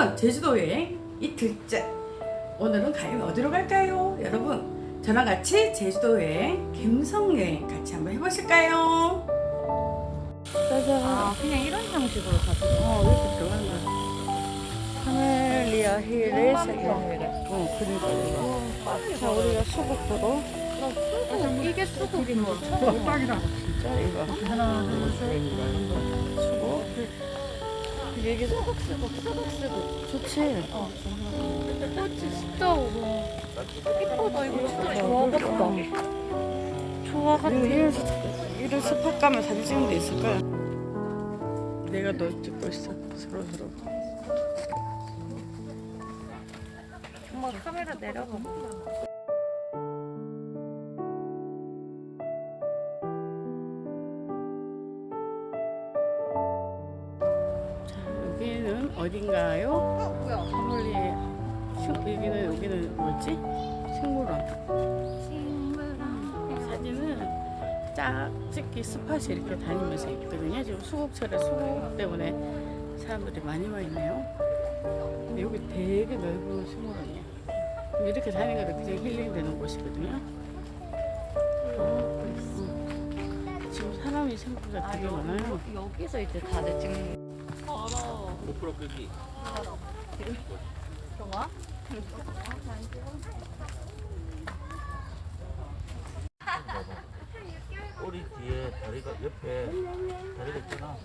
오늘은 제주도 여행 이틀째 오늘은 과연 어디로 갈까요? 여러분 저랑 같이 제주도 여행 갬성 여행 같이 한번 해보실까요? 짜잔. 아 그냥 이런 형식으로 가지고 어 이렇게 들어가는 거야? 카멜리아 힐을 세경 어 이거. 자 우리가 수국도로 이게 수국인 거 진짜 이거. 하나 둘셋. 수국 이게 수국 수국 수국 수국 좋지. 꽃이 진짜 오고 이쁘다 이거. 진짜 좋아하겠다. 좋아 같아 이런, 스- 이런 스팟 가면 사진 찍는 데 있을 거야. 내가 너 찍고 있어. 서로 서로. 엄마 카메라 내려봐 어 뭐야 카몰리에 여기는 여기는 뭐지? 식물원 사진은 짝 찍기 스팟이 이렇게 다니면서 있거든요. 지금 수국철에 수국 때문에 사람들이 많이 와 있네요. 근데 여기 되게 넓은 식물원이에요. 이렇게 다니니까 굉장히 힐링되는 곳이거든요. 어, 음. 지금 사람이 생각보다 되게 많아요. 여기서 이제 다들 찍는 고프로 끄기 좋아? 꼬리 뒤에 다리가 옆에 다리가 있잖아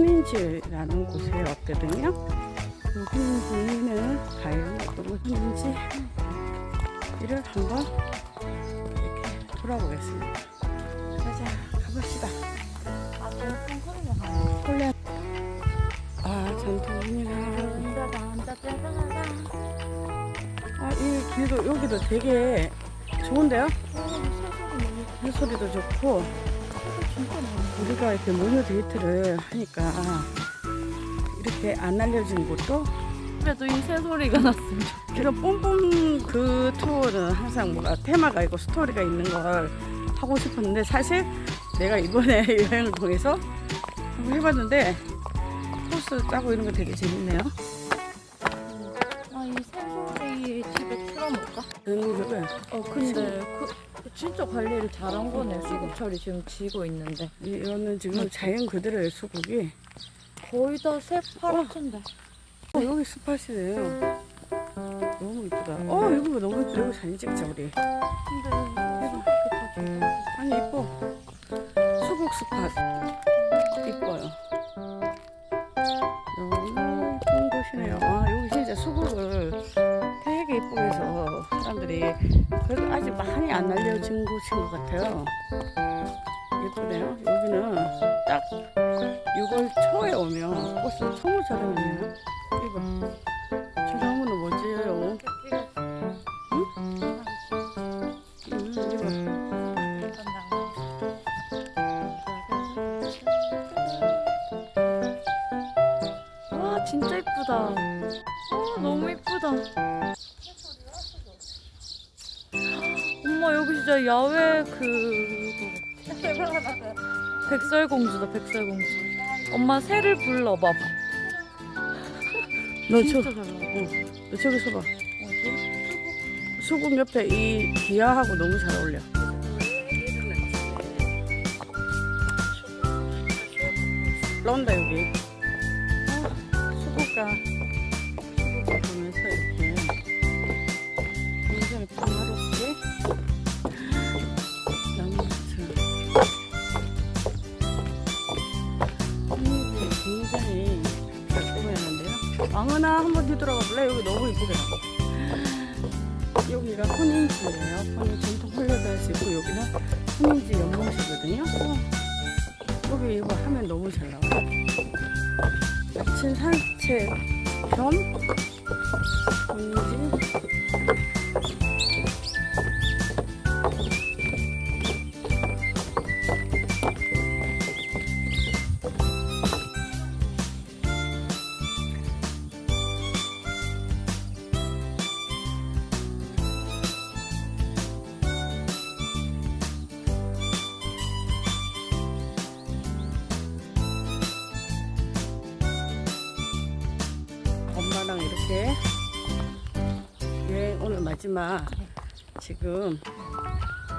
여기는 혼인지라는 곳에 왔거든요. 이 혼인지는 과연 어떤 곳인지 이를 한번 이렇게 돌아보겠습니다. 가자, 가봅시다. 아 전통 소리가 아, 짜잔 아, 이 길도 여기도 되게 좋은데요? 해소리도 좋고 우리가 이렇게 모녀 데이트를 하니까 이렇게 안 알려진 곳도 그래도 이 새소리가 좋 제가 뿜뿜 그 투어는 항상 뭐가 테마가 있고 스토리가 있는 걸 하고 싶었는데 사실 내가 이번에 여행을 통해서 한번 해봤는데 코스 짜고 이런 거 되게 재밌네요. 연극을 어, 근데 그, 진짜 관리를 잘한 거네. 수국철이 지금 지고 있는데. 이거는 지금 자연 그대로의 수국이 거의 다 새파랗던데. 어, 여기 스팟이네요. 너무 이쁘다. 어 이거 너무 이쁘다. 여기 사진 찍자 우리. 근데 수국이 다 좋아. 아니 이뻐. 수국 스팟 이뻐요. 너무 이쁜 곳이네요. 아 여기 진짜 해서 그래도 아직 많이 안 알려진 곳인 것 같아요. 예쁘네요. 여기는 딱 6월 초에 오면 너무 저렴해요. 이거 저 나무는 뭐지요? 음, 진짜 이쁘다. 와, 너무 이쁘다. 엄마, 여기 진짜 야외 그. 백설공주다, 백설공주. 엄마, 새를 불러봐봐. 너 저, 나와. 너 저기 서봐. 어디? 수국 옆에 이 기아하고 너무 잘 어울려. 나온다 여기. 아, 수국가 왕은아 한번 뒤돌아가 볼래? 여기 너무 이쁘게 나와. 여기가 혼인지예요. 혼인 전통 홀려다시 있고 여기는 혼인지 연못이거든요. 어, 여기 이거 하면 너무 잘 나와. 아침 산책 겸 혼인지 마지막 지금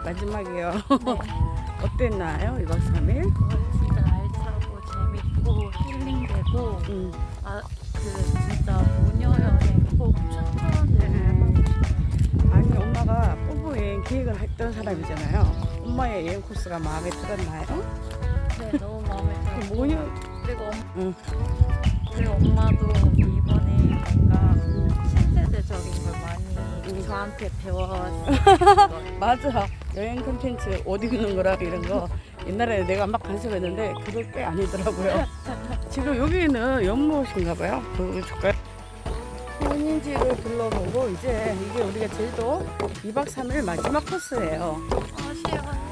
마지막이에요. 어땠나요? 2박 3일? 진짜 알차고 재밌고 힐링되고 음. 아 그 진짜 모녀 여행 꼭 추천드려요. 아니 엄마가 부부 여행 계획을 했던 사람이잖아요. 엄마의 여행 코스가 마음에 들었나요? 네 너무 마음에 들고 뭐냐? 그리고 엄, 응. 그리고 엄마도 이번에 뭔가 신세대적인 걸 많이 저한테 배워왔어요. 맞아. 여행 콘텐츠 옷 입는 거랑 이런 거 옛날에 내가 막 간섭했는데 그럴 게 아니더라고요. 지금 여기는 연못인가 봐요. 보여줄까요? 혼인지를 둘러보고 이제 이게 우리가 제주도 2박 3일 마지막 코스예요.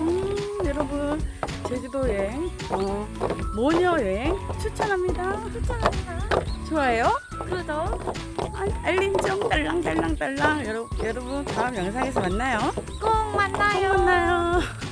음, 여러분 제주도 여행, 어, 모녀 여행 추천합니다. 추천합니다. 좋아요. 구독. 아, 알림 좀 딸랑딸랑딸랑 여러분 여러분 다음 영상에서 만나요. 꼭 만나요. 또 만나요.